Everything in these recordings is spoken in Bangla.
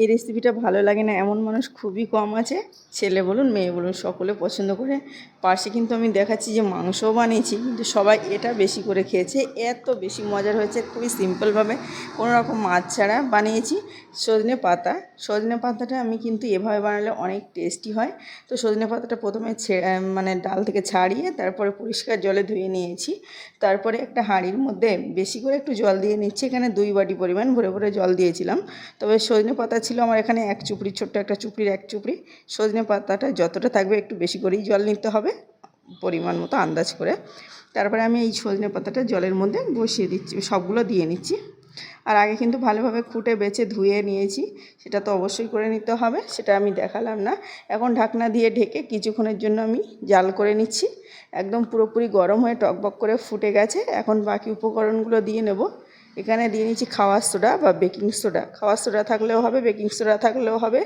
এই রেসিপিটা ভালো লাগে না, এমন মানুষ খুবই কম আছে। ছেলে বলুন, মেয়ে বলুন, সকলে পছন্দ করে। পাশে কিন্তু আমি দেখাচ্ছি যে মাংসও বানিয়েছি, কিন্তু সবাই এটা বেশি করে খেয়েছে। এত বেশি মজার হয়েছে, খুবই সিম্পলভাবে কোনো রকম মাছ ছাড়া বানিয়েছি। সজনে পাতা, সজনে পাতাটা আমি কিন্তু এভাবে বানালে অনেক টেস্টি হয়। তো সজনে পাতাটা প্রথমে মানে ডাল থেকে ছাড়িয়ে তারপরে পরিষ্কার জলে ধুয়ে নিয়েছি। তারপরে একটা হাঁড়ির মধ্যে বেশি করে একটু জল দিয়ে নিচ্ছি। এখানে দুই বাটি পরিমাণ ভরে ভরে জল দিয়েছিলাম। তবে সজনে পাতা ছিল আমার এখানে এক চুপড়ি, ছোট্ট একটা চুপড়ির এক চুপড়ি। সজনে পাতাটা যতটা থাকবে একটু বেশি করেই জল নিতে হবে, পরিমাণ মতো আন্দাজ করে। তারপরে আমি এই সজনে পাতাটা জলের মধ্যে বসিয়ে দিচ্ছি, সবগুলো দিয়ে নিচ্ছি। আর আগে কিন্তু ভালোভাবে খুঁটে বেছে ধুয়ে নিয়েছি, সেটা তো অবশ্যই করে নিতে হবে, সেটা আমি দেখালাম না। এখন ঢাকনা দিয়ে ঢেকে কিছুক্ষণের জন্য আমি জাল করে নিচ্ছি। একদম পুরোপুরি গরম হয়ে টকবক করে ফুটে গেছে, এখন বাকি উপকরণগুলো দিয়ে নেব। এখানে দিয়ে নিচ্ছি খাওয়ার সোডা বা বেকিং সোডা। খাওয়ার সোডা থাকলেও হবে, বেকিং সোডা থাকলেও হবে।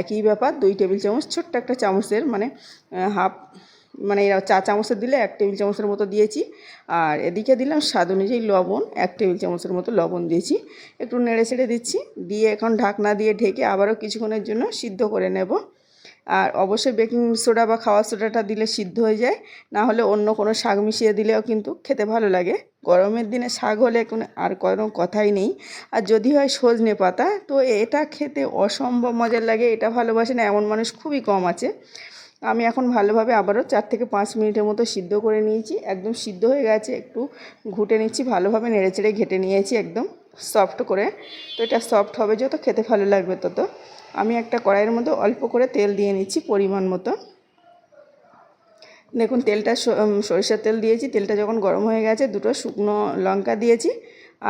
একই ব্যাপার, দুই টেবিল চামচ, ছোট্ট একটা চামচের মানে হাফ মানে চা চামচের দিলে এক টেবিল চামচের মতো দিয়েছি। আর এদিকে দিলাম স্বাদ অনুযায়ী লবণ, এক টেবিল চামচের মতো লবণ দিয়েছি। একটু নেড়ে ছেড়ে দিচ্ছি, দিয়ে এখন ঢাকনা দিয়ে ঢেকে আবারও কিছুক্ষণের জন্য সিদ্ধ করে নেব। আর অবশ্যই বেকিং সোডা বা খাওয়ার সোডাটা দিলে সিদ্ধ হয়ে যায়, না হলে অন্য কোনো শাক মিশিয়ে দিলেও কিন্তু খেতে ভালো লাগে। গরমের দিনে শাক হলে কোনো আর কোনো কথাই নেই। আর যদি হয় সজনে পাতা, তো এটা খেতে অসম্ভব মজার লাগে, এটা ভালোবাসে না, এমন মানুষ খুবই কম আছে। আমি এখন ভালোভাবে আবারও চার থেকে পাঁচ মিনিটের মতো সিদ্ধ করে নিয়েছি, একদম সিদ্ধ হয়ে গেছে, একটু ঘুটে নিচ্ছি, ভালোভাবে নেড়ে চেড়ে ঘেটে নিয়েছি একদম। সফট করে, তো এটা সফট হবে যত, খেতে ভালো লাগবে তত। আমি একটা কড়াইয়ের মধ্যে অল্প করে তেল দিয়ে নিচ্ছি পরিমাণ মতো। দেখুন, তেলটা সরিষার তেল দিয়েছি, তেলটা যখন গরম হয়ে গেছে, দুটো শুকনো লঙ্কা দিয়েছি,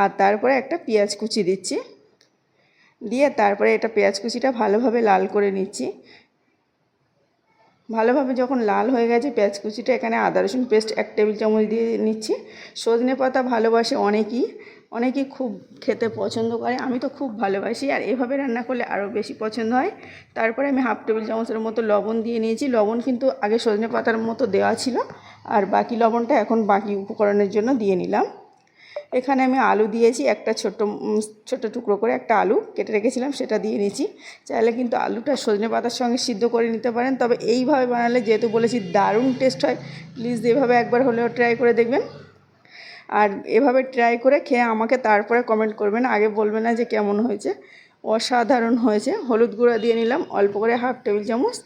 আর তারপরে একটা পেঁয়াজ কুচি দিচ্ছি। দিয়ে তারপরে এটা পেঁয়াজ কুচিটা ভালোভাবে লাল করে নিচ্ছি। ভালোভাবে যখন লাল হয়ে গেছে, পেঁয়াজ কুচিটা এখানে আদা রসুন পেস্ট এক টেবিল চামচ দিয়ে নিচ্ছি। সজনে পাতা ভালোবাসে অনেকেই অনেকেই খুব খেতে পছন্দ করে আমি তো খুব ভালোবাসি আর এভাবে রান্না করলে আরও বেশি পছন্দ হয়। তারপরে আমি হাফ টেবিল চামচের মতো লবণ দিয়ে নিয়েছি লবণ কিন্তু আগে সজনে পাতার মতো দেওয়া ছিল আর বাকি লবণটা এখন বাকি উপকরণের জন্য দিয়ে নিলাম। এখানে আমি আলু দিয়েছি একটা ছোট্ট উম, ছোট্ট টুকরো করে একটা আলু কেটে রেখেছিলাম সেটা দিয়ে নিয়েছি। চাইলে কিন্তু আলুটা সজনে পাতার সঙ্গে সিদ্ধ করে নিতে পারেন তবে এইভাবে বানালে যেহেতু বলেছি দারুণ টেস্ট হয় প্লিজ এভাবে একবার হলেও ট্রাই করে দেখবেন। আর এভাবে ট্রাই করে খেয়ে আমাকে তারপরে কমেন্ট করবেন। আগে বলবে না যে কেমন হয়েছে। অসাধারণ হয়েছে। হলুদ গুঁড়া দিয়ে নিলাম। অল্প করে হাফ টেবিল চামচ।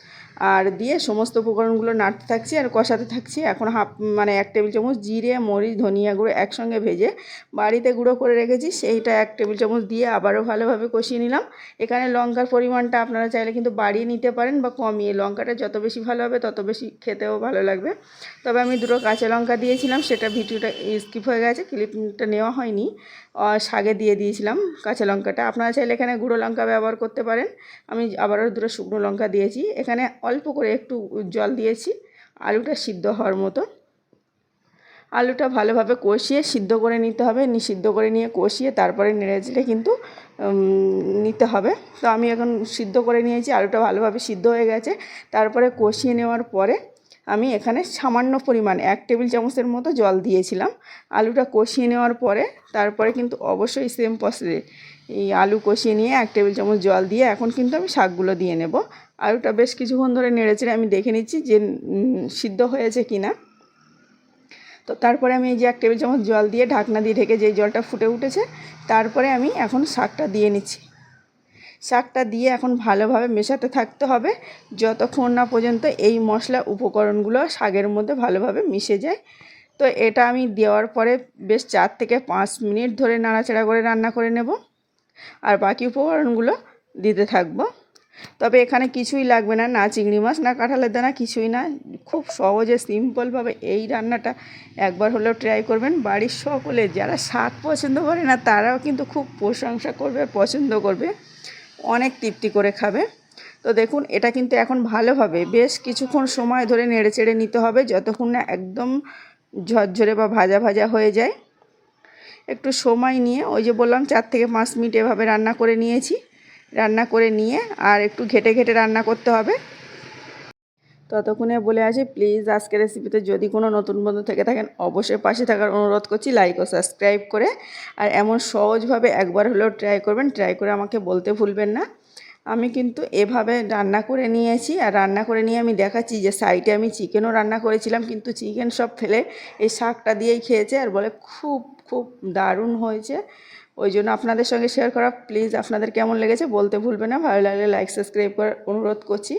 আর দিয়ে সমস্ত উপকরণগুলো নাড়তে থাকছি আর কষাতে থাকছি। এখন হাফ মানে এক টেবিল চামচ জিরে, মরিচ, ধনিয়া গুঁড়ো একসঙ্গে ভেজে বাড়িতে গুঁড়ো করে রেখেছি। সেইটা এক টেবিল চামচ দিয়ে আবারও ভালোভাবে কষিয়ে নিলাম। এখানে লঙ্কার পরিমাণটা আপনারা চাইলে কিন্তু বাড়িয়ে নিতে পারেন বা কমিয়ে। লঙ্কাটা যত বেশি ভালো হবে তত বেশি খেতেও ভালো লাগবে। তবে আমি দুটো কাঁচা লঙ্কা দিয়েছিলাম, সেটা ভিডিওটা স্কিপ হয়ে গেছে, ক্লিপটা নেওয়া হয়নি। শাগে দিয়ে দিয়েছিলাম কাঁচা লঙ্কাটা। আপনারা চাইলে এখানে গুঁড়ো লঙ্কা ব্যবহার করতে পারেন। আমি আবারও দুটো শুকনো লঙ্কা দিয়েছি। এখানে অল্প করে একটু জল দিয়েছি। আলুটা সিদ্ধ হওয়ার মতো। আলুটা ভালোভাবে কষিয়ে সিদ্ধ করে নিতে হবে। সিদ্ধ করে নিয়ে কষিয়ে তারপরে নেড়ে চেড়ে কিন্তু নিতে হবে। তো আমি এখন সিদ্ধ করে নিয়েছি। আলুটা ভালোভাবে সিদ্ধ হয়ে গেছে। তারপরে কষিয়ে নেওয়ার পরে আমি এখানে সামান্য পরিমাণ এক টেবিল চামচের মতো জল দিয়েছিলাম। আলুটা কষিয়ে নেওয়ার পরে তারপরে কিন্তু অবশ্যই সেম প্রসেসে এই আলু কষিয়ে নিয়ে এক টেবিল চামচ জল দিয়ে এখন কিন্তু আমি শাকগুলো দিয়ে নেব। আলুটা বেশ কিছুক্ষণ ধরে নেড়েচেড়ে আমি দেখে নিচ্ছি যে সিদ্ধ হয়েছে কি না তো তারপরে আমি এই যে এক টেবিল চামচ জল দিয়ে ঢাকনা দিয়ে ঢেকে যেই জলটা ফুটে উঠেছে, তারপরে আমি এখন শাকটা দিয়ে নিচ্ছি। শাকটা দিয়ে এখন ভালোভাবে মেশাতে থাকতে হবে, যতক্ষণ না পর্যন্ত এই মশলা উপকরণগুলো শাকের মধ্যে ভালোভাবে মিশে যায়। তো এটা আমি দেওয়ার পরে বেশ চার থেকে পাঁচ মিনিট ধরে নাড়াচাড়া করে রান্না করে নেব, আর বাকি উপকরণগুলো দিতে থাকব। তবে এখানে কিছুই লাগবে না না চিংড়ি মাছ, না কাঁঠালের দানা, কিছুই না। খুব সহজে সিম্পলভাবে এই রান্নাটা একবার হলেও ট্রাই করবেন। বাড়ির সকলে যারা শাক পছন্দ করে না, তারাও কিন্তু খুব প্রশংসা করবে, পছন্দ করবে, অনেক তৃপ্তি করে খাবে। তো দেখুন, এটা কিন্তু এখন ভালোভাবে বেশ কিছুক্ষণ সময় ধরে নেড়ে চেড়ে নিতে হবে, যতক্ষণ না একদম ঝরঝরে বা ভাজা ভাজা হয়ে যায়। একটু সময় নিয়ে, ওই যে বললাম, চার থেকে পাঁচ মিনিট এভাবে রান্না করে নিয়েছি। রান্না করে নিয়ে আর একটু ঘেটে ঘেটে রান্না করতে হবে। ততক্ষণে বলে আসি, প্লিজ আজকের রেসিপিতে যদি কোনো নতুন বন্ধু থেকে থাকেন, অবশ্যই পাশে থাকার অনুরোধ করছি লাইক ও সাবস্ক্রাইব করে। আর এমন সহজভাবে একবার হলেও ট্রাই করবেন ট্রাই করে আমাকে বলতে ভুলবেন না। আমি কিন্তু এভাবে রান্না করে নিয়েছি, আর রান্না করে নিয়ে আমি দেখাচ্ছি যে সাইডে আমি চিকেনও রান্না করেছিলাম, কিন্তু চিকেন সব ফেলে এই শাকটা দিয়েই খেয়েছে, আর বলে খুব খুব দারুণ হয়েছে। ওই জন্য আপনাদের সঙ্গে শেয়ার করা প্লিজ আপনাদের কেমন লেগেছে বলতে ভুলবে না, ভালো লাগলে লাইক সাবস্ক্রাইব করার অনুরোধ করছি।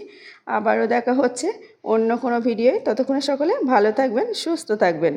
আবারও দেখা হচ্ছে অন্য কোনো ভিডিওয় ততক্ষণে সকলে ভালো থাকবেন, সুস্থ থাকবেন।